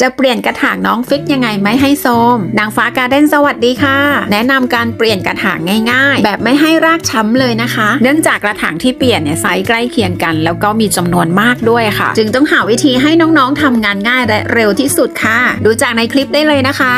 จะเปลี่ยนกระถางน้องฟิกยังไงไม่ให้โทมนางฟ้าการ์เด้นสวัสดีค่ะ แนะนำการเปลี่ยนกระถางง่าย ๆ แบบไม่ให้รากช้ำเลยนะคะ เนื่องจากกระถางที่เปลี่ยนเนี่ยไซส์ใกล้เคียงกัน แล้วก็มีจำนวนมากด้วยค่ะ จึงต้องหาวิธีให้น้องๆทำงานง่ายและเร็วที่สุดค่ะ ดูจากในคลิปได้เลยนะคะ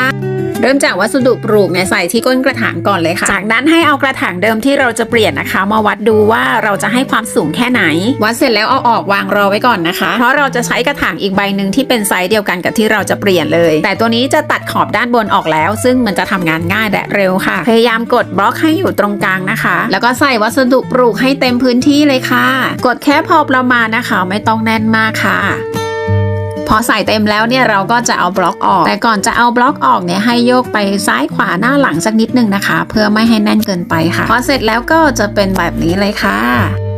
เริ่มจากวัสดุปลูกเนี่ยใส่ที่ก้นกระถางก่อนเลยค่ะ จากนั้นให้เอากระถางเดิมที่เราจะเปลี่ยนนะคะ มาวัดดูว่าเราจะให้ความสูงแค่ไหน วัดเสร็จแล้วเอาออกวางรอไว้ก่อนนะคะ เพราะเราจะใช้กระถางอีกใบหนึ่งที่เป็นไซส์เดียวกันกับที่เราจะเปลี่ยนเลย แต่ตัวนี้จะตัดขอบด้านบนออกแล้ว ซึ่งมันจะทำงานง่ายและเร็วค่ะ พยายามกดบล็อกให้อยู่ตรงกลางนะคะ แล้วก็ใส่วัสดุปลูกให้เต็มพื้นที่เลยค่ะ กดแค่พอประมาณนะคะ ไม่ต้องแน่นมากค่ะพอใส่เต็มแล้วเนี่ยเราก็จะเอาบล็อกออก แต่ก่อนจะเอาบล็อกออกเนี่ยให้โยกไปซ้ายขวาหน้าหลังสักนิดนึงนะคะ เพื่อไม่ให้แน่นเกินไปค่ะ พอเสร็จแล้วก็จะเป็นแบบนี้เลยค่ะ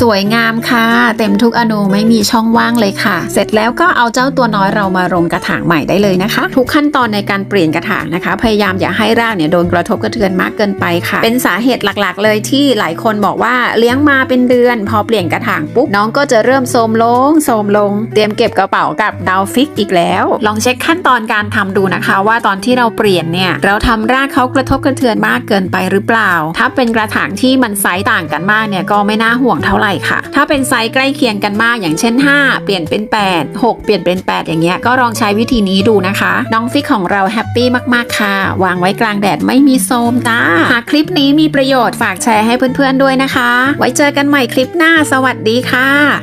สวยงามค่ะ เต็มทุกอนูไม่มีช่องว่างเลยค่ะ เสร็จแล้วก็เอาเจ้าตัวน้อยเรามาลงกระถางใหม่ได้เลยนะคะ ทุกขั้นตอนในการเปลี่ยนกระถางนะคะ พยายามอย่าให้รากเนี่ยโดนกระทบกระเทือนมากเกินไปค่ะ เป็นสาเหตุหลักๆ เลยที่หลายคนบอกว่าเลี้ยงมาเป็นเดือน พอเปลี่ยนกระถางปุ๊บน้องก็จะเริ่มโทรมลงโทรมลง เตรียมเก็บกระเป๋ากับดาวฟิกอีกแล้ว ลองเช็คขั้นตอนการทำดูนะคะ ว่าตอนที่เราเปลี่ยนเนี่ยเราทำรากเขากระทบกระเทือนมากเกินไปหรือเปล่า ถ้าเป็นกระถางที่มันไซส์ต่างกันมากเนี่ยก็ไม่น่าห่วงเท่าไหร่ค่ะ ถ้าเป็นไซส์ใกล้เคียงกันมากอย่างเช่น 5 เปลี่ยนเป็น 8 6 เปลี่ยนเป็น 8 อย่างเงี้ยก็ลองใช้วิธีนี้ดูนะคะ น้องฟิกของเราแฮปปี้มากๆค่ะ วางไว้กลางแดดไม่มีโซมจ้าหากคลิปนี้มีประโยชน์ฝากแชร์ให้เพื่อนๆด้วยนะคะ ไว้เจอกันใหม่คลิปหน้าสวัสดีค่ะ